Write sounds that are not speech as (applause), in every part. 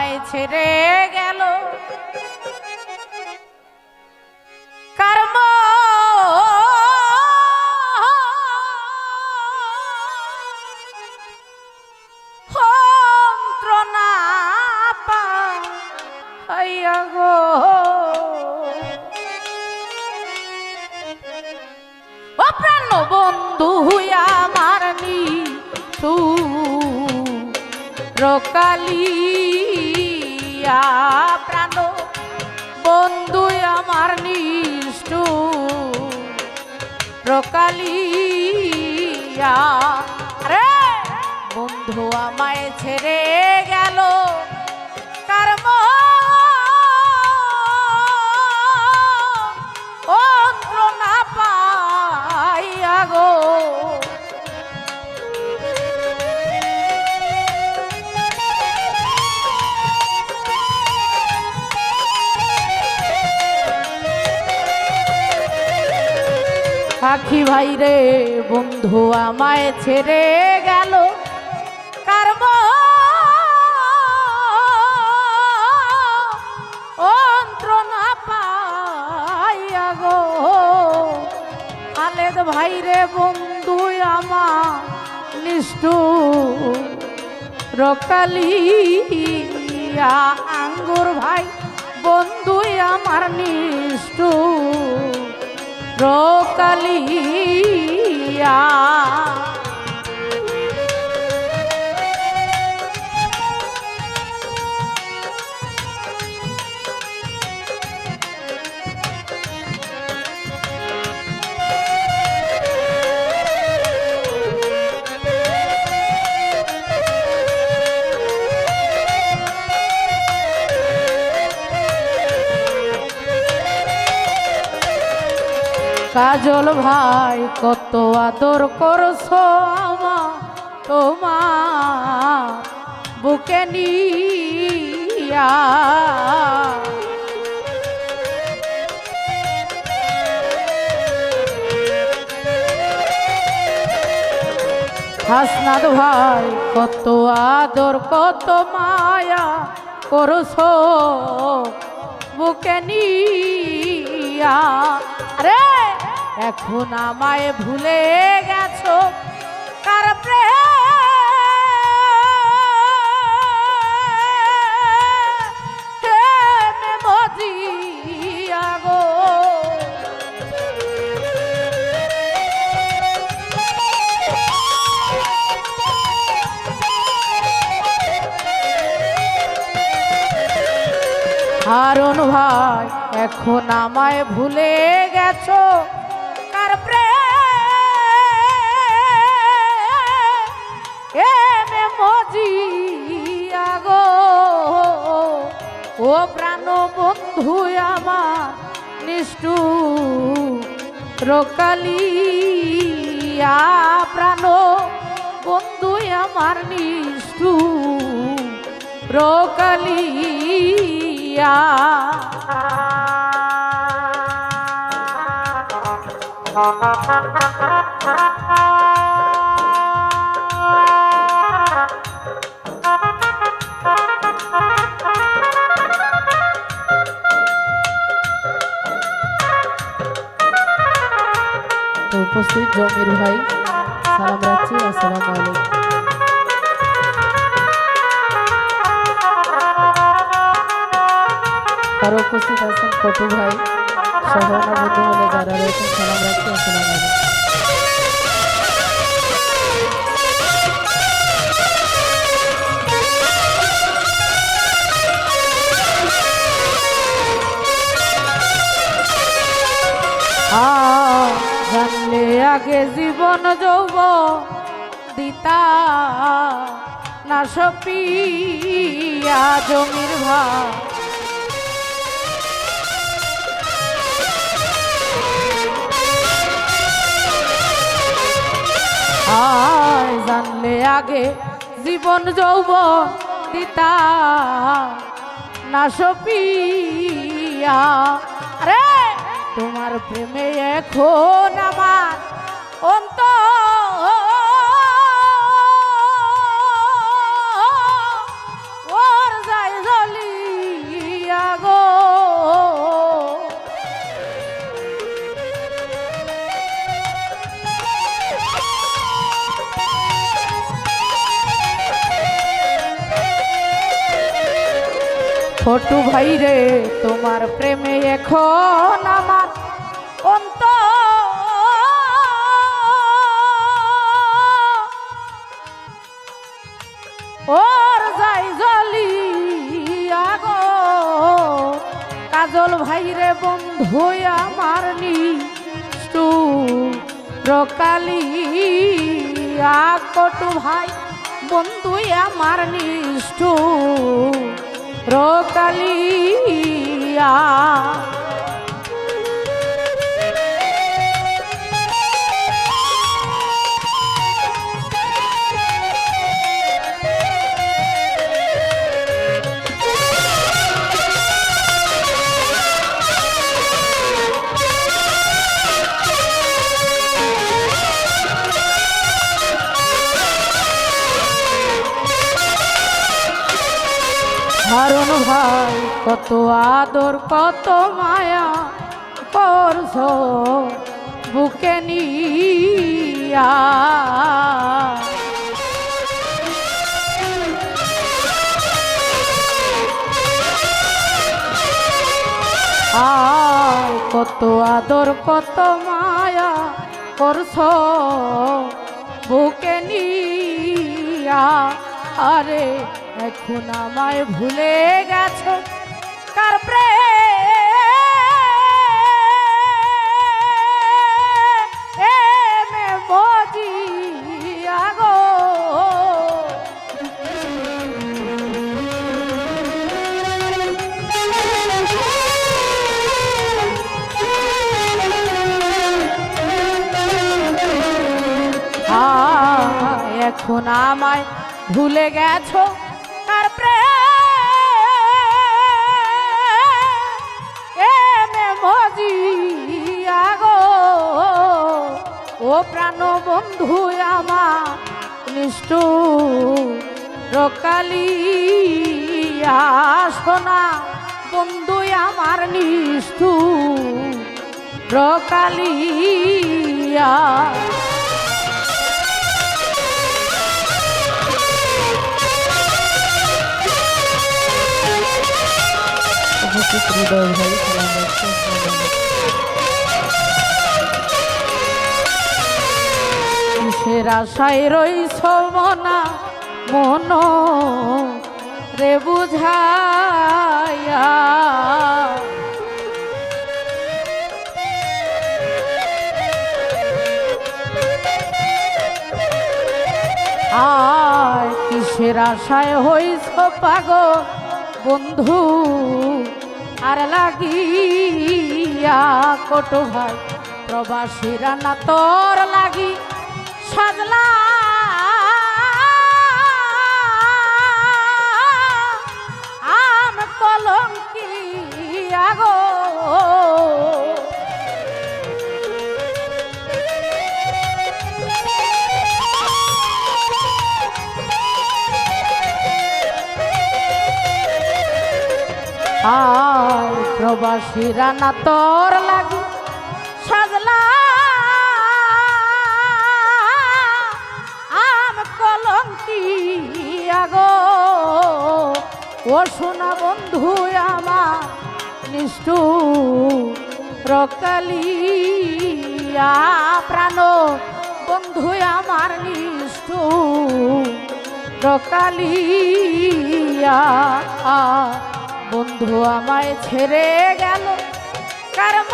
আমায় ছেড়ে গেল। কর্ম বন্ধু হুইয়া মারনি তু রকালিয়া প্রাণ। বন্ধু আমার নিষ্ঠ। প্রকালিয়া। রে বন্ধু আমায় ছেড়ে গেল। কর্ম পাখি ভাই রে, বন্ধু আমায় ছেড়ে গেল। কর্ম গো। ভাই রে, বন্ধু আমার নিষ্ঠু। রকালিয়া আঙ্গুর ভাই বন্ধু আমার নিষ্ঠু। রকালিয়া কাজল ভাই, কত আদর করছ আমা তোমার বুকে নিয়া। হাসনাদ ভাই, কত আদর, কত মায়া করছ বুকে নিয়া। এখন আমায় ভুলে গেছো? কার মজিয়া ভাই এখন আমায় ভুলে গেছো? ও প্রাণ বন্ধু আমার নিষ্ঠু রকালিয়া প্রাণ বন্ধু আমার নিষ্ঠু রকালিয়া তো (laughs) উপস্থিত জমির ভাই। সালাম রাখছি, আসসালামু আলাইকুম। আরও উপস্থিত আছেন কটু ভাই। সহ যারা রয়েছেন, সালাম রাখছি, আসসালামু আলাইকুম। আগে জীবন যৌব দিতা না সপিয়া জমির ভাই আয় জানলে আগে জীবন যৌব দিতা না সপিয়া আরে, তোমার প্রেমে এখন ফটু ভাই রে তোমার প্রেমে এখন আমার অন্তর ওর যাই জলি, আগো। কাজল ভাই রে বন্ধু আমার নিষ্ঠু রকালি আকটু ভাই বন্ধু আমার নিষ্ঠু রকালিয়া হারুন ভাই, কত আদর, কত মায়া, করছ বুকে নিয়া। কত আদর, কত মায়া, করছ বুকে নিয়া। আরে এখন আমায় ভুলে গেছো। কার প্রেমে এখন আমায় ভুলে গেছো। প্রাণ বন্ধু আমার সোনা বন্ধু আমার নিষ্ঠু রকালিয়া ভাই কিসের আশায় রইছ মনা, মন রে বুঝাইয়া। আর কিসের আশায় হইছ পাগল বন্ধু, আর লাগিয়া কট ভাই প্রবাসীরা না তোর লাগি সাজলা। আম কলঙ্কি আগো আর প্রবাসীরা না তোর লাগি সাজলা। ও বন্ধু আমার নিষ্ঠু রকালিয়া প্রাণ। বন্ধু আমার নিষ্ঠু রকালিয়া বন্ধু আমায় ছেড়ে গেল কর্ম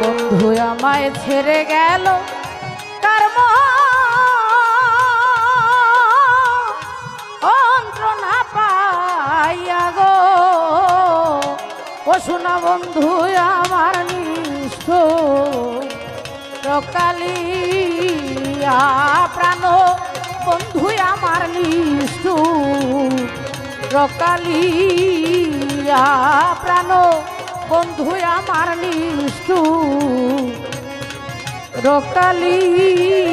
বন্ধু, আমায় ছেড়ে গেল কর্ম অন্ত্র না পাইয়া গো। ও শোনা বন্ধু, আমার নিষ্ঠ প্রাণ। বন্ধু, আমার নিষ্ঠ রকালিয়া প্রাণ। বন্ধু আমার নিষ্ঠু রকালিয়া